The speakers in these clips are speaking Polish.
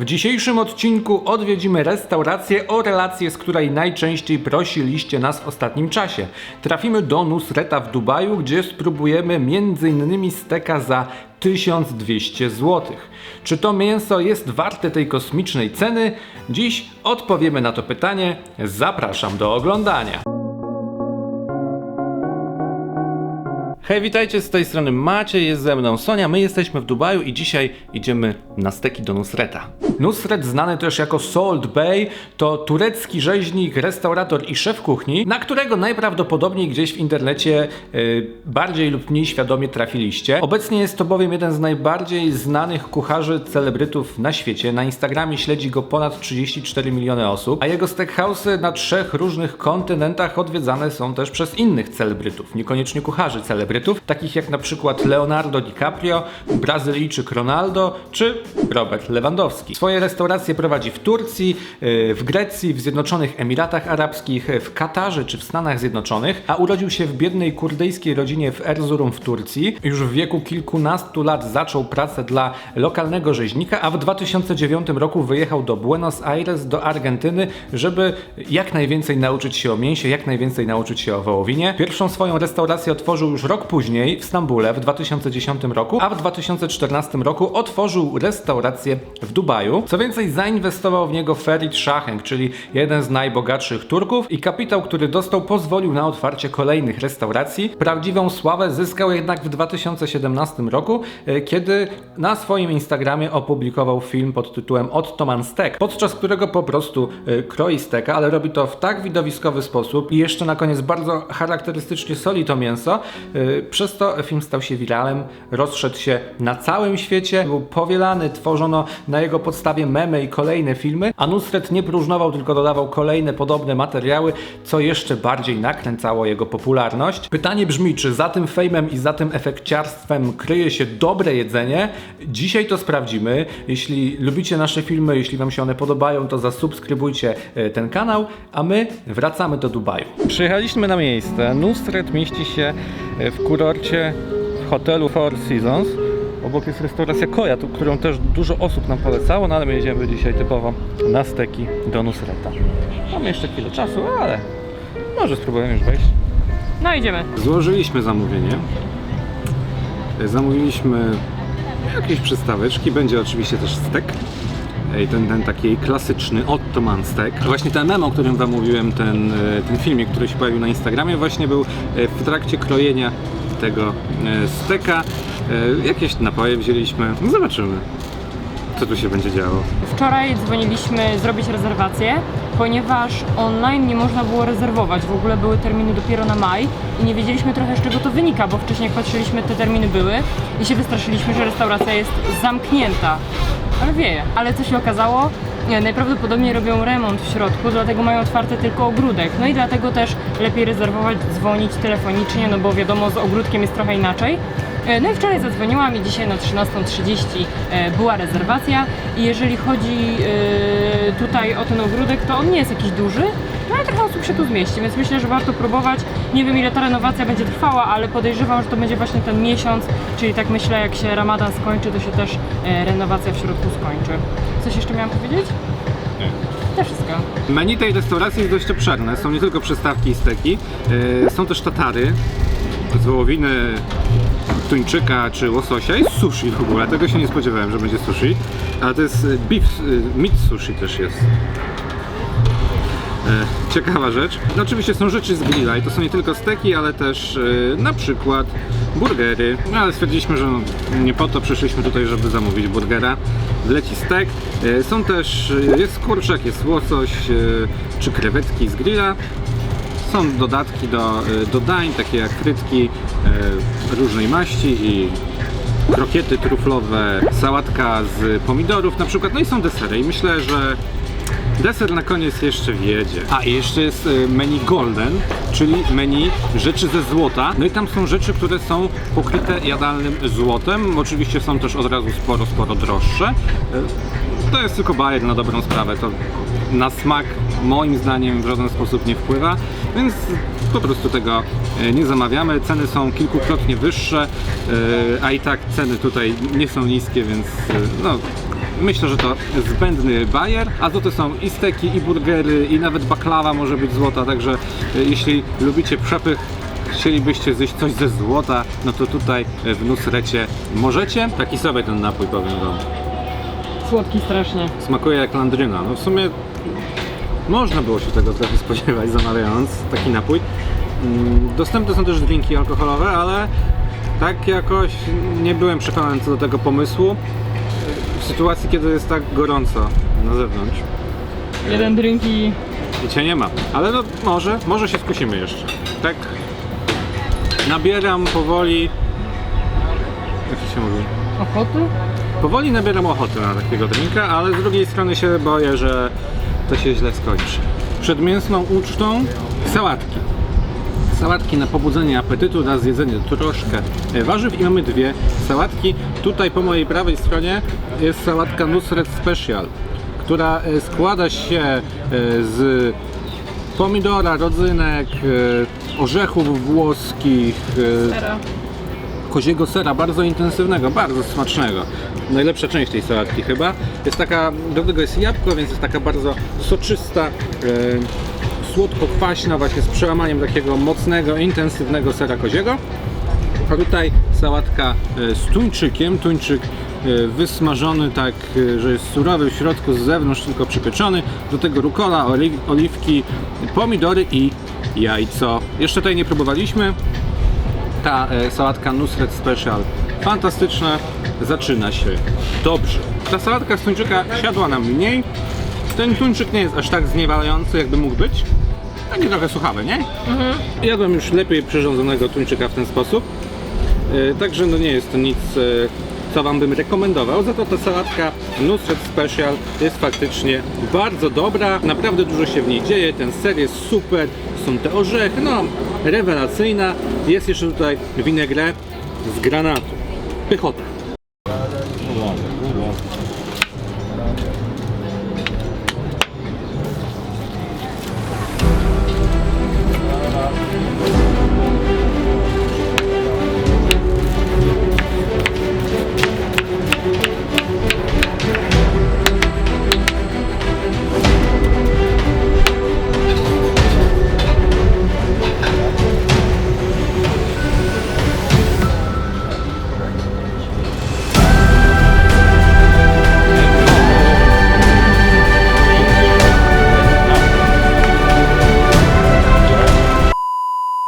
W dzisiejszym odcinku odwiedzimy restaurację o relację, z której najczęściej prosiliście nas w ostatnim czasie. Trafimy do Nusreta w Dubaju, gdzie spróbujemy m.in. steka za 1200 zł. Czy to mięso jest warte tej kosmicznej ceny? Dziś odpowiemy na to pytanie. Zapraszam do oglądania. Hej, witajcie, z tej strony Macie, jest ze mną Sonia, my jesteśmy w Dubaju i dzisiaj idziemy na steki do Nusreta. Nusret, znany też jako Salt Bay, to turecki rzeźnik, restaurator i szef kuchni, na którego najprawdopodobniej gdzieś w internecie y, bardziej lub mniej świadomie trafiliście. Obecnie jest to bowiem jeden z najbardziej znanych kucharzy, celebrytów na świecie. Na Instagramie śledzi go ponad 34 miliony osób, a jego steakhouse'y na trzech różnych kontynentach odwiedzane są też przez innych celebrytów, niekoniecznie kucharzy celebrytów, takich jak na przykład Leonardo DiCaprio, Brazylijczyk Ronaldo czy Robert Lewandowski. Swoje restauracje prowadzi w Turcji, yy, w Grecji, w Zjednoczonych Emiratach Arabskich, w Katarze czy w Stanach Zjednoczonych, a urodził się w biednej kurdyjskiej rodzinie w Erzurum w Turcji. Już w wieku kilkunastu lat zaczął pracę dla lokalnego rzeźnika, a w 2009 roku wyjechał do Buenos Aires, do Argentyny, żeby jak najwięcej nauczyć się o mięsie, jak najwięcej nauczyć się o wołowinie. Pierwszą swoją restaurację otworzył już rok później w Stambule w 2010 roku, a w 2014 roku otworzył restaurację w Dubaju. Co więcej, zainwestował w niego Ferit Shahenk, czyli jeden z najbogatszych Turków i kapitał, który dostał pozwolił na otwarcie kolejnych restauracji. Prawdziwą sławę zyskał jednak w 2017 roku, e, kiedy na swoim Instagramie opublikował film pod tytułem Ottoman Steak, podczas którego po prostu e, kroi steka, ale robi to w tak widowiskowy sposób i jeszcze na koniec bardzo charakterystycznie soli to mięso. E, Przez to film stał się wiralem, rozszedł się na całym świecie, był powielany, tworzono na jego podstawie memy i kolejne filmy, a Nusret nie próżnował, tylko dodawał kolejne podobne materiały, co jeszcze bardziej nakręcało jego popularność. Pytanie brzmi, czy za tym fejmem i za tym efekciarstwem kryje się dobre jedzenie? Dzisiaj to sprawdzimy. Jeśli lubicie nasze filmy, jeśli wam się one podobają, to zasubskrybujcie e, ten kanał, a my wracamy do Dubaju. Przyjechaliśmy na miejsce. Nusret mieści się e, w kurorcie w hotelu Four Seasons. Obok jest restauracja Koja, tu, którą też dużo osób nam polecało, no ale my jedziemy dzisiaj typowo na steki do Nusreta. Mamy jeszcze chwilę czasu, ale może spróbujemy już wejść. No idziemy. Złożyliśmy zamówienie. Zamówiliśmy jakieś przystaweczki, będzie oczywiście też stek. I ten, ten taki klasyczny Ottoman steak. Właśnie ten memo, o którym wam mówiłem, ten, e, ten filmik, który się pojawił na Instagramie, właśnie był e, w trakcie krojenia tego e, steka. E, Jakieś napoje wzięliśmy. No zobaczymy, co tu się będzie działo. Wczoraj dzwoniliśmy zrobić rezerwację, ponieważ online nie można było rezerwować. W ogóle były terminy dopiero na maj i nie wiedzieliśmy trochę z czego to wynika, bo wcześniej jak patrzyliśmy te terminy były i się wystraszyliśmy, że restauracja jest zamknięta. Ale wieje. Ale co się okazało? Nie, najprawdopodobniej robią remont w środku, dlatego mają otwarte tylko ogródek. No i dlatego też lepiej rezerwować, dzwonić telefonicznie, no bo wiadomo, z ogródkiem jest trochę inaczej. E, No i wczoraj zadzwoniłam i dzisiaj na 13.30 e, była rezerwacja i jeżeli chodzi e, tutaj o ten ogródek, to on nie jest jakiś duży, no ale trochę osób się tu zmieści, więc myślę, że warto próbować. Nie wiem ile ta renowacja będzie trwała, ale podejrzewam, że to będzie właśnie ten miesiąc, czyli tak myślę, jak się ramadan skończy, to się też renowacja w środku skończy. Coś jeszcze miałam powiedzieć? Nie. To wszystko. Menu tej restauracji jest dość obszerne. Są nie tylko przystawki i steki, są też tatary z wołowiny, tuńczyka czy łososia i sushi w ogóle. Tego się nie spodziewałem, że będzie sushi. Ale to jest e, beef, e, meat sushi też jest. E, Ciekawa rzecz. No oczywiście są rzeczy z grilla i to są nie tylko steki, ale też na przykład burgery. No ale stwierdziliśmy, że no, nie po to przyszliśmy tutaj, żeby zamówić burgera. Leci stek. Są też, jest kurczak, jest łosoś czy krewetki z grilla. Są dodatki do, do dań, takie jak frytki różnej maści i krokiety truflowe, sałatka z pomidorów na przykład. No i są desery i myślę, że Deser na koniec jeszcze wiedzie. A i jeszcze jest e, menu golden, czyli menu rzeczy ze złota. No i tam są rzeczy, które są pokryte jadalnym złotem. Oczywiście są też od razu sporo, sporo droższe. E, To jest tylko bajer na dobrą sprawę. To na smak moim zdaniem w żaden sposób nie wpływa, więc po prostu tego e, nie zamawiamy. Ceny są kilkukrotnie wyższe, e, a i tak ceny tutaj nie są niskie, więc e, no, Myślę, że to zbędny bajer, a to są i steki, i burgery, i nawet baklawa może być złota, także jeśli lubicie przepych, chcielibyście zjeść coś ze złota, no to tutaj w Nusrecie możecie. Taki sobie ten napój, powiem wam. Słodki strasznie. Smakuje jak landryna. No w sumie można było się tego trochę spodziewać zamawiając taki napój. Mm, Dostępne są też drinki alkoholowe, ale tak jakoś nie byłem przekonany co do tego pomysłu w sytuacji, kiedy jest tak gorąco na zewnątrz. Jeden drink i... I cię nie ma. Ale no może, może się skusimy jeszcze. Tak nabieram powoli... Jak to się mówi? Ochoty? Powoli nabieram ochoty na takiego drinka, ale z drugiej strony się boję, że to się źle skończy. Przed mięsną ucztą sałatki. Sałatki na pobudzenie apetytu, na zjedzenie troszkę e, warzyw i mamy dwie sałatki. Tutaj po mojej prawej stronie jest sałatka Nusret Special, która e, składa się e, z pomidora, rodzynek, orzechów włoskich. Koziego sera, bardzo intensywnego, bardzo smacznego. Najlepsza część tej sałatki chyba. Jest taka, do tego jest jabłko, więc jest taka bardzo soczysta, e, słodko-kwaśna, właśnie z przełamaniem takiego mocnego, intensywnego sera koziego. A tutaj sałatka e, z tuńczykiem, tuńczyk e, wysmażony tak, że jest surowy w środku, z zewnątrz tylko przypieczony. Do tego rukola, oli- oliwki, pomidory i jajco. Jeszcze tej nie próbowaliśmy, ta e, sałatka Nusret Special fantastyczna, zaczyna się dobrze. Ta sałatka z tuńczyka siadła nam mniej. Ten tuńczyk nie jest aż tak zniewalający, jakby mógł być. Taki trochę suchawy, nie? Jadłem już lepiej przyrządzonego tuńczyka w ten sposób. E, Także no nie jest to nic, e, co Wam bym rekomendował. Za to ta sałatka Nusret Special jest faktycznie bardzo dobra. Naprawdę dużo się w niej dzieje. Ten ser jest super. Są te orzechy, no rewelacyjna. Jest jeszcze tutaj vinaigrette z granatu. Pychota.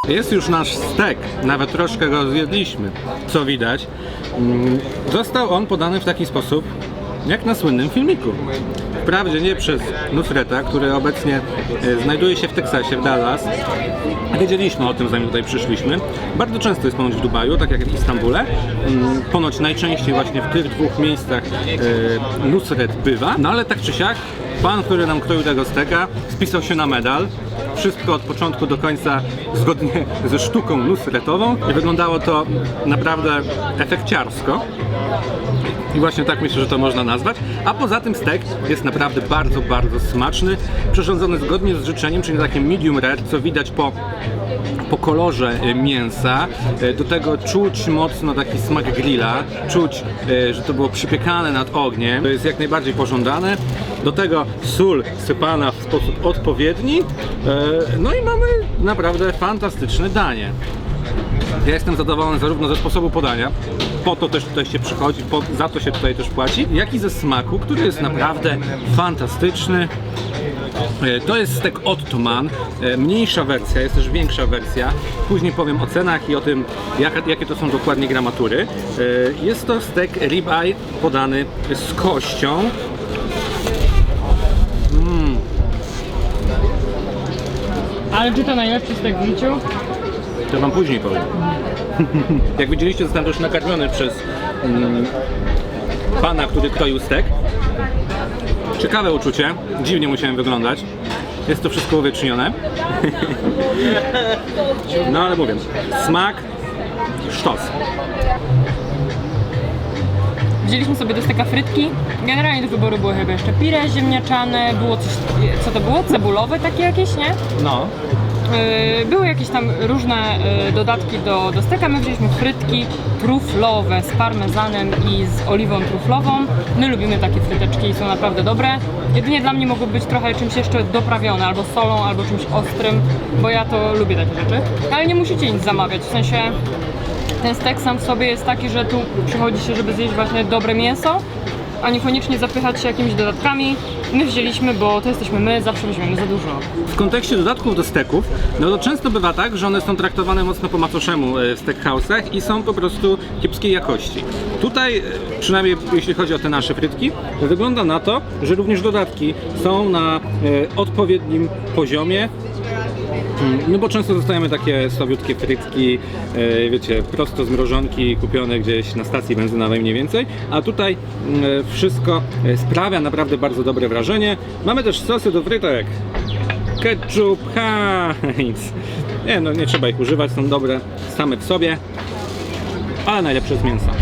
Jest już nasz stek, nawet troszkę go zjedliśmy, co widać. Mm, Został on podany w taki sposób, jak na słynnym filmiku. Wprawdzie nie przez Nusreta, który obecnie e, znajduje się w Teksasie, w Dallas. Wiedzieliśmy o tym, zanim tutaj przyszliśmy. Bardzo często jest ponoć w Dubaju, tak jak w Istambule. Mm, Ponoć najczęściej właśnie w tych dwóch miejscach e, Nusret bywa. No ale tak czy siak, pan, który nam kroił tego steka, spisał się na medal. Wszystko od początku do końca zgodnie ze sztuką nusretową i wyglądało to naprawdę efekciarsko. I właśnie tak myślę, że to można nazwać. A poza tym stek jest naprawdę bardzo, bardzo smaczny. Przyrządzony zgodnie z życzeniem, czyli takie medium rare, co widać po po kolorze e, mięsa. E, Do tego czuć mocno taki smak grilla, czuć, e, że to było przypiekane nad ogniem. To jest jak najbardziej pożądane. Do tego sól sypana w sposób odpowiedni. No i mamy naprawdę fantastyczne danie. Ja jestem zadowolony zarówno ze sposobu podania, po to też tutaj się przychodzi, po, za to się tutaj też płaci, jak i ze smaku, który jest naprawdę fantastyczny. E, To jest stek Ottoman, e, mniejsza wersja, jest też większa wersja. Później powiem o cenach i o tym, jaka, jakie to są dokładnie gramatury. E, Jest to stek ribeye podany z kością. Ale czy to najlepszy stek w życiu? To wam później powiem. Jak widzieliście, zostałem też nakarmiony przez mm, pana, który kroił stek. Ciekawe uczucie, dziwnie musiałem wyglądać. Jest to wszystko uwiecznione. No ale mówię, smak, sztos. Wzięliśmy sobie do steka frytki. Generalnie do wyboru były chyba jeszcze pire ziemniaczane, było coś, co to było? Cebulowe takie jakieś, nie? No, Były jakieś tam różne yy, dodatki do, do steka. My wzięliśmy frytki truflowe z parmezanem i z oliwą truflową. My lubimy takie fryteczki i są naprawdę dobre. Jedynie dla mnie mogły być trochę czymś jeszcze doprawione, albo solą, albo czymś ostrym, bo ja to lubię takie rzeczy. Ale nie musicie nic zamawiać, w sensie ten stek sam w sobie jest taki, że tu przychodzi się, żeby zjeść właśnie dobre mięso, a niekoniecznie zapychać się jakimiś dodatkami. My wzięliśmy, bo to jesteśmy my, zawsze weźmiemy za dużo. W kontekście dodatków do steków, no to często bywa tak, że one są traktowane mocno po macoszemu e, w steakhouse'ach i są po prostu kiepskiej jakości. Tutaj, e, przynajmniej jeśli chodzi o te nasze frytki, wygląda na to, że również dodatki są na e, odpowiednim poziomie. Mm, No bo często dostajemy takie słabiutkie frytki, e, wiecie, prosto z mrożonki, kupione gdzieś na stacji benzynowej mniej więcej, a tutaj mm, e, wszystko e, sprawia naprawdę bardzo dobre wrażenie. Mamy też sosy do frytek. Ketchup, Heinz. Nie no, nie trzeba ich używać, są dobre same w sobie, ale najlepsze z mięsa.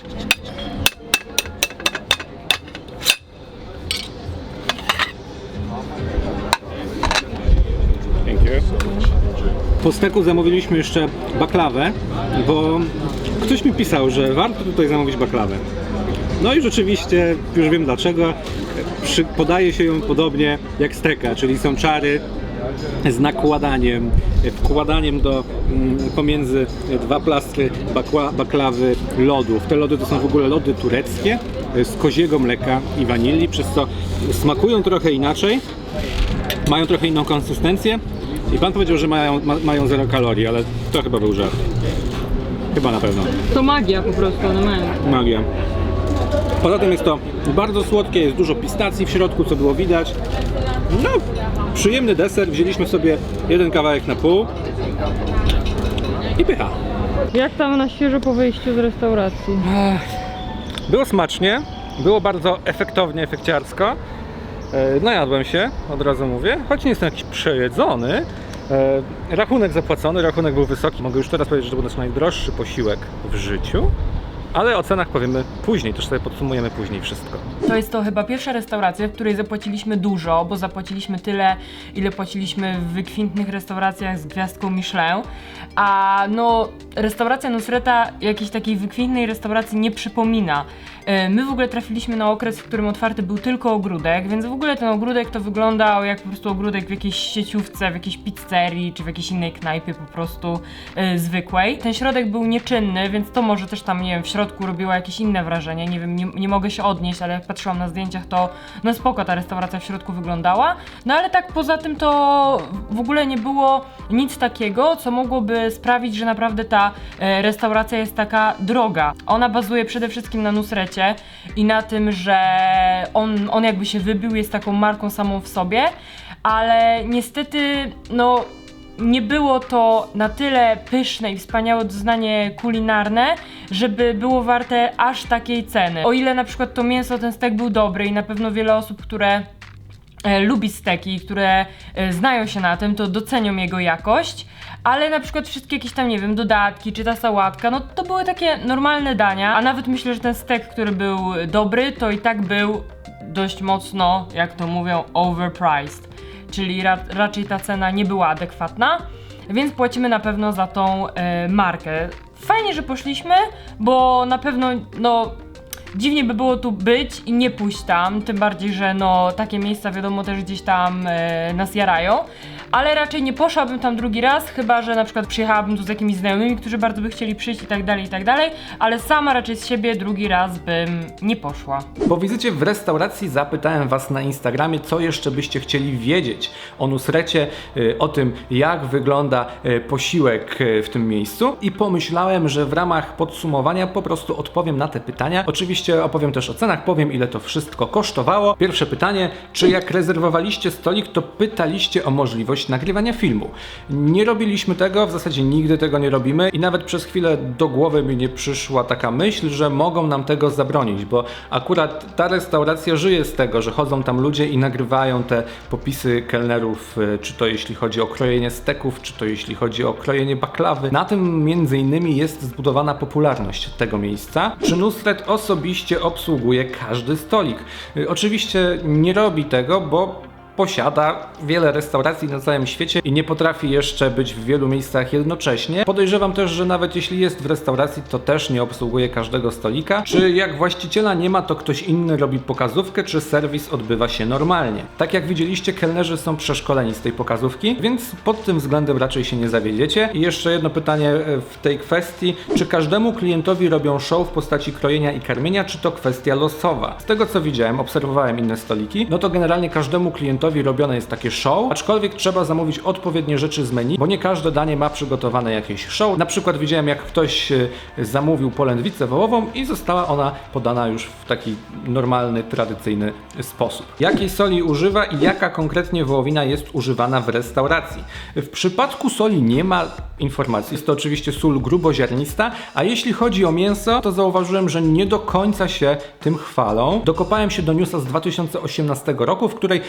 Po steku zamówiliśmy jeszcze baklawę, bo ktoś mi pisał, że warto tutaj zamówić baklawę. No i rzeczywiście, już wiem dlaczego, przy, podaje się ją podobnie jak steka, czyli są czary z nakładaniem, wkładaniem do, mm, pomiędzy dwa plastry bakła, baklawy lodów. Te lody to są w ogóle lody tureckie z koziego mleka i wanilii, przez co smakują trochę inaczej, mają trochę inną konsystencję i pan powiedział, że mają, ma, mają zero kalorii, ale to chyba był żart. Chyba na pewno. To magia po prostu, no man. Magia. Poza tym jest to bardzo słodkie, jest dużo pistacji w środku, co było widać. No, przyjemny deser. Wzięliśmy sobie jeden kawałek na pół i pycha. Jak tam na świeżo po wyjściu z restauracji? Było smacznie, było bardzo efektownie, efekciarsko. E, Najadłem się, od razu mówię, choć nie jestem jakiś przejedzony. E, Rachunek zapłacony, rachunek był wysoki. Mogę już teraz powiedzieć, że to był nasz najdroższy posiłek w życiu. Ale o cenach powiemy później, też sobie podsumujemy później wszystko. To jest to chyba pierwsza restauracja, w której zapłaciliśmy dużo, bo zapłaciliśmy tyle, ile płaciliśmy w wykwintnych restauracjach z gwiazdką Michelin. A no, restauracja Nusreta jakiejś takiej wykwintnej restauracji nie przypomina. E, My w ogóle trafiliśmy na okres, w którym otwarty był tylko ogródek, więc w ogóle ten ogródek to wyglądał jak po prostu ogródek w jakiejś sieciówce, w jakiejś pizzerii czy w jakiejś innej knajpie po prostu e, zwykłej. Ten środek był nieczynny, więc to może też tam, nie wiem, w środku robiło jakieś inne wrażenie, nie wiem, nie, nie mogę się odnieść, ale jak patrzyłam na zdjęciach, to no spoko ta restauracja w środku wyglądała. No ale tak poza tym to w ogóle nie było nic takiego, co mogłoby sprawić, że naprawdę ta e, restauracja jest taka droga. Ona bazuje przede wszystkim na Nusrecie i na tym, że on, on jakby się wybił, jest taką marką samą w sobie, ale niestety, no nie było to na tyle pyszne i wspaniałe doznanie kulinarne, żeby było warte aż takiej ceny. O ile na przykład to mięso, ten stek był dobry i na pewno wiele osób, które e, lubi steki, które e, znają się na tym, to docenią jego jakość, ale na przykład wszystkie jakieś tam, nie wiem, dodatki, czy ta sałatka, no to były takie normalne dania, a nawet myślę, że ten stek, który był dobry, to i tak był dość mocno, jak to mówią, overpriced, czyli ra raczej ta cena nie była adekwatna, więc płacimy na pewno za tą e, markę. Fajnie, że poszliśmy, bo na pewno, no, dziwnie by było tu być i nie pójść tam, tym bardziej, że no takie miejsca wiadomo też gdzieś tam e, nas jarają, ale raczej nie poszłabym tam drugi raz, chyba, że na przykład przyjechałabym tu z jakimiś znajomymi, którzy bardzo by chcieli przyjść i tak dalej, i tak dalej, ale sama raczej z siebie drugi raz bym nie poszła. Po wizycie w restauracji zapytałem Was na Instagramie, co jeszcze byście chcieli wiedzieć o Nusrecie, y, o tym, jak wygląda y, posiłek y, w tym miejscu i pomyślałem, że w ramach podsumowania po prostu odpowiem na te pytania. Oczywiście opowiem też o cenach, powiem ile to wszystko kosztowało. Pierwsze pytanie, czy jak rezerwowaliście stolik, to pytaliście o możliwość nagrywania filmu? Nie robiliśmy tego, w zasadzie nigdy tego nie robimy i nawet przez chwilę do głowy mi nie przyszła taka myśl, że mogą nam tego zabronić, bo akurat ta restauracja żyje z tego, że chodzą tam ludzie i nagrywają te popisy kelnerów, y, czy to jeśli chodzi o krojenie steków, czy to jeśli chodzi o krojenie baklawy. Na tym między innymi jest zbudowana popularność tego miejsca. Czy Nusret osobiście obsługuje każdy stolik? Y, Oczywiście nie robi tego, bo posiada wiele restauracji na całym świecie i nie potrafi jeszcze być w wielu miejscach jednocześnie. Podejrzewam też, że nawet jeśli jest w restauracji, to też nie obsługuje każdego stolika. Czy jak właściciela nie ma, to ktoś inny robi pokazówkę, czy serwis odbywa się normalnie. Tak jak widzieliście, kelnerzy są przeszkoleni z tej pokazówki, więc pod tym względem raczej się nie zawiedziecie. I jeszcze jedno pytanie e, w tej kwestii. Czy każdemu klientowi robią show w postaci krojenia i karmienia, czy to kwestia losowa? Z tego co widziałem, obserwowałem inne stoliki, no to generalnie każdemu klientowi robione jest takie show, aczkolwiek trzeba zamówić odpowiednie rzeczy z menu, bo nie każde danie ma przygotowane jakieś show. Na przykład widziałem, jak ktoś e, zamówił polędwicę wołową i została ona podana już w taki normalny, tradycyjny sposób. Jakiej soli używa i jaka konkretnie wołowina jest używana w restauracji? W przypadku soli nie ma informacji. Jest to oczywiście sól gruboziarnista, a jeśli chodzi o mięso, to zauważyłem, że nie do końca się tym chwalą. Dokopałem się do newsa z 2018 roku, w której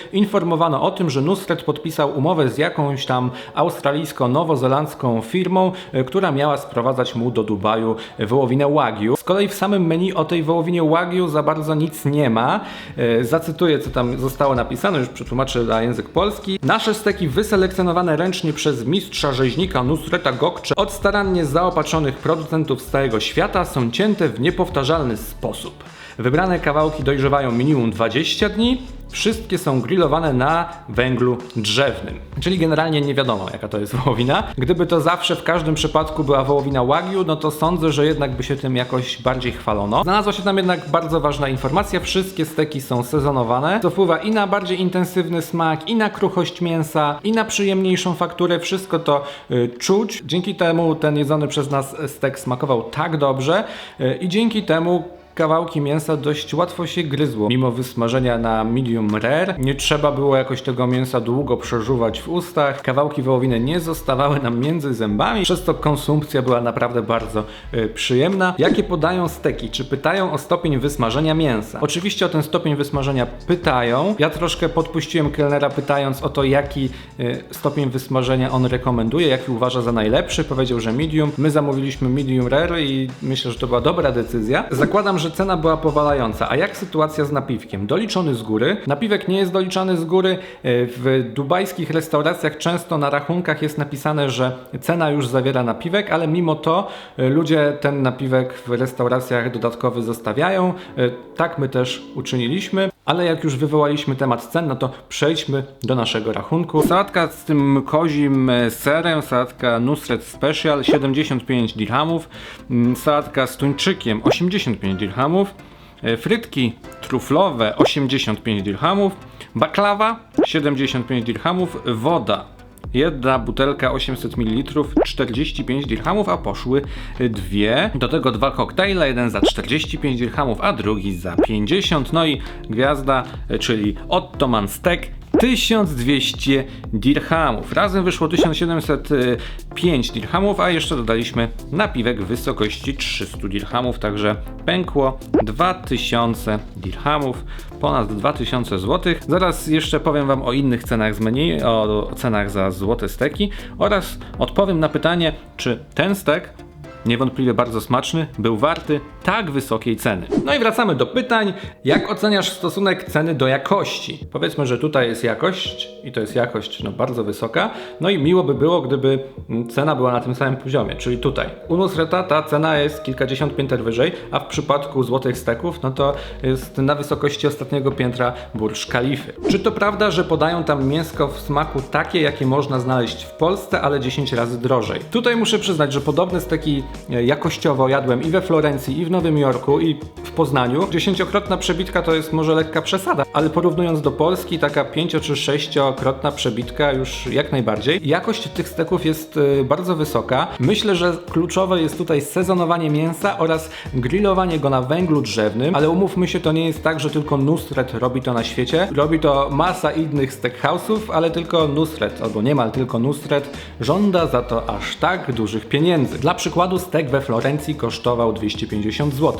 informowano o tym, że Nusret podpisał umowę z jakąś tam australijsko-nowozelandzką firmą, e, która miała sprowadzać mu do Dubaju wołowinę Wagyu. Z kolei w samym menu o tej wołowinie Wagyu za bardzo nic nie ma. E, Zacytuję, co tam zostało napisane, już przetłumaczę na język polski. Nasze steki wyselekcjonowane ręcznie przez mistrza rzeźnika Nusreta Gokcze od starannie zaopatrzonych producentów z całego świata są cięte w niepowtarzalny sposób. Wybrane kawałki dojrzewają minimum 20 dni. Wszystkie są grillowane na węglu drzewnym. Czyli generalnie nie wiadomo, jaka to jest wołowina. Gdyby to zawsze w każdym przypadku była wołowina Wagyu, no to sądzę, że jednak by się tym jakoś bardziej chwalono. Znalazła się tam jednak bardzo ważna informacja. Wszystkie steki są sezonowane, co wpływa i na bardziej intensywny smak, i na kruchość mięsa, i na przyjemniejszą fakturę. Wszystko to y, czuć. Dzięki temu ten jedzony przez nas stek smakował tak dobrze y, i dzięki temu Kawałki mięsa dość łatwo się gryzło. Mimo wysmażenia na medium rare, nie trzeba było jakoś tego mięsa długo przeżuwać w ustach. Kawałki wołowiny nie zostawały nam między zębami, przez to konsumpcja była naprawdę bardzo y, przyjemna. Jakie podają steki? Czy pytają o stopień wysmażenia mięsa? Oczywiście o ten stopień wysmażenia pytają. Ja troszkę podpuściłem kelnera pytając o to, jaki y, stopień wysmażenia on rekomenduje, jaki uważa za najlepszy. Powiedział, że medium. My zamówiliśmy medium rare i myślę, że to była dobra decyzja. Zakładam, że cena była powalająca. A jak sytuacja z napiwkiem? Doliczony z góry. Napiwek nie jest doliczany z góry. Y, W dubajskich restauracjach często na rachunkach jest napisane, że cena już zawiera napiwek, ale mimo to y, ludzie ten napiwek w restauracjach dodatkowy zostawiają. Y, Tak my też uczyniliśmy. Ale jak już wywołaliśmy temat cen, no to przejdźmy do naszego rachunku. Sałatka z tym kozim e, serem, sałatka Nusret Special 75 dirhamów, mm, sałatka z tuńczykiem 85 dirhamów, e, frytki truflowe 85 dirhamów, baklawa 75 dirhamów, woda Jedna butelka 800 ml 45 dirhamów, a poszły dwie. Do tego dwa koktajle, jeden za 45 dirhamów, a drugi za 50. No i gwiazda, czyli Ottoman Steak 1200 dirhamów. Razem wyszło 1705 dirhamów, a jeszcze dodaliśmy napiwek w wysokości 300 dirhamów, także pękło 2000 dirhamów, ponad 2000 zł. Zaraz jeszcze powiem Wam o innych cenach z menu, o, cenach za złote steki oraz odpowiem na pytanie, czy ten stek niewątpliwie bardzo smaczny, był warty tak wysokiej ceny. No i wracamy do pytań. Jak oceniasz stosunek ceny do jakości? Powiedzmy, że tutaj jest jakość, i to jest jakość no, bardzo wysoka. No i miło by było, gdyby mm, cena była na tym samym poziomie, czyli tutaj. U Nusreta ta cena jest kilkadziesiąt pięter wyżej, a w przypadku złotych steków, no to jest na wysokości ostatniego piętra Burj Kalify. Czy to prawda, że podają tam mięsko w smaku takie, jakie można znaleźć w Polsce, ale 10 razy drożej? Tutaj muszę przyznać, że podobne steki jakościowo jadłem i we Florencji, i w Nowym Jorku, i w Poznaniu. Dziesięciokrotna przebitka to jest może lekka przesada, ale porównując do Polski, taka pięcio czy sześciokrotna przebitka już jak najbardziej. Jakość tych steków jest e, bardzo wysoka. Myślę, że kluczowe jest tutaj sezonowanie mięsa oraz grillowanie go na węglu drzewnym, ale umówmy się, to nie jest tak, że tylko Nusret robi to na świecie. Robi to masa innych steakhouse'ów, ale tylko Nusret, albo niemal tylko Nusret, żąda za to aż tak dużych pieniędzy. Dla przykładu stek we Florencji kosztował 250 zł.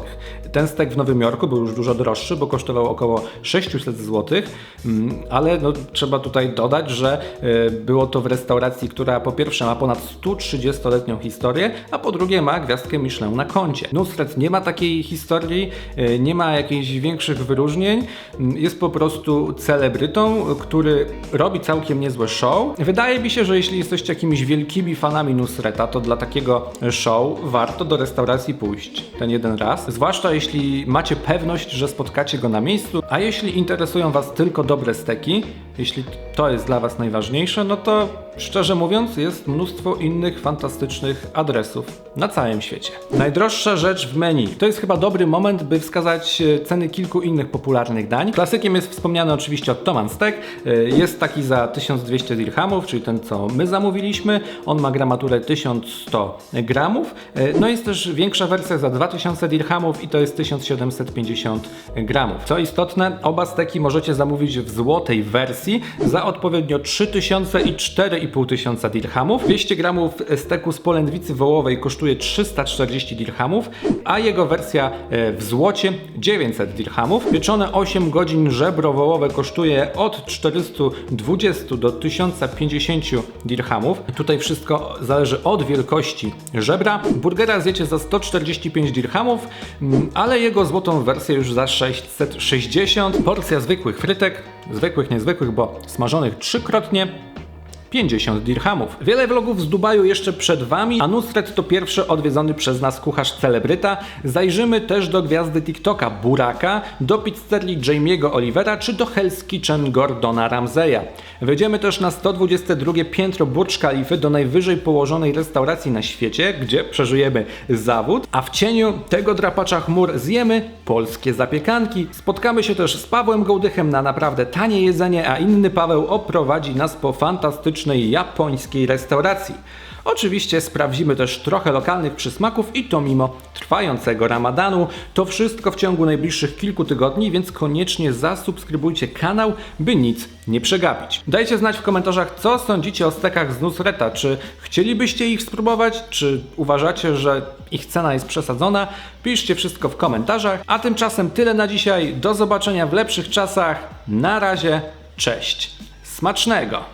Ten stek w Nowym Jorku był już dużo droższy, bo kosztował około 600 zł, mm, ale no, trzeba tutaj dodać, że e, było to w restauracji, która po pierwsze ma ponad 130-letnią historię, a po drugie ma gwiazdkę Michelin na koncie. Nusret nie ma takiej historii, e, nie ma jakichś większych wyróżnień, mm, jest po prostu celebrytą, który robi całkiem niezłe show. Wydaje mi się, że jeśli jesteście jakimiś wielkimi fanami Nusreta, to dla takiego show warto do restauracji pójść ten jeden raz. Zwłaszcza jeśli macie pewność, że spotkacie go na miejscu, a jeśli interesują Was tylko dobre steki, jeśli to jest dla Was najważniejsze, no to szczerze mówiąc jest mnóstwo innych fantastycznych adresów na całym świecie. Najdroższa rzecz w menu. To jest chyba dobry moment, by wskazać e, ceny kilku innych popularnych dań. Klasykiem jest wspomniany oczywiście Ottoman Steak. E, Jest taki za 1200 dirhamów, czyli ten co my zamówiliśmy. On ma gramaturę 1100 gramów. E, No jest też większa wersja za 2000 dirhamów i to jest 1750 gramów. Co istotne, oba steki możecie zamówić w złotej wersji za odpowiednio 3000 i 4500 dirhamów. 200 gramów steku z polędwicy wołowej kosztuje 340 dirhamów, a jego wersja e, w złocie 900 dirhamów. Pieczone 8 godzin żebro wołowe kosztuje od 420 do 1050 dirhamów. Tutaj wszystko zależy od wielkości żebra. Burgera zjecie za 145 dirhamów, mm, ale jego złotą wersję już za 660. Porcja zwykłych frytek, zwykłych, niezwykłych, bo smażonych trzykrotnie 50 dirhamów. Wiele vlogów z Dubaju jeszcze przed Wami, a Nusret to pierwszy odwiedzony przez nas kucharz celebryta. Zajrzymy też do gwiazdy TikToka Buraka, do pizzerii Jamie'ego Olivera czy do Hell's Kitchen Gordona Ramseya. Wejdziemy też na 122 piętro Burj Khalify do najwyżej położonej restauracji na świecie, gdzie przeżyjemy zawód, a w cieniu tego drapacza chmur zjemy polskie zapiekanki. Spotkamy się też z Pawłem Gołdychem na naprawdę tanie jedzenie, a inny Paweł oprowadzi nas po fantastycznej japońskiej restauracji. Oczywiście sprawdzimy też trochę lokalnych przysmaków i to mimo trwającego ramadanu. To wszystko w ciągu najbliższych kilku tygodni, więc koniecznie zasubskrybujcie kanał, by nic nie przegapić. Dajcie znać w komentarzach, co sądzicie o stekach z Nusreta. Czy chcielibyście ich spróbować? Czy uważacie, że ich cena jest przesadzona? Piszcie wszystko w komentarzach. A tymczasem tyle na dzisiaj. Do zobaczenia w lepszych czasach. Na razie, cześć. Smacznego!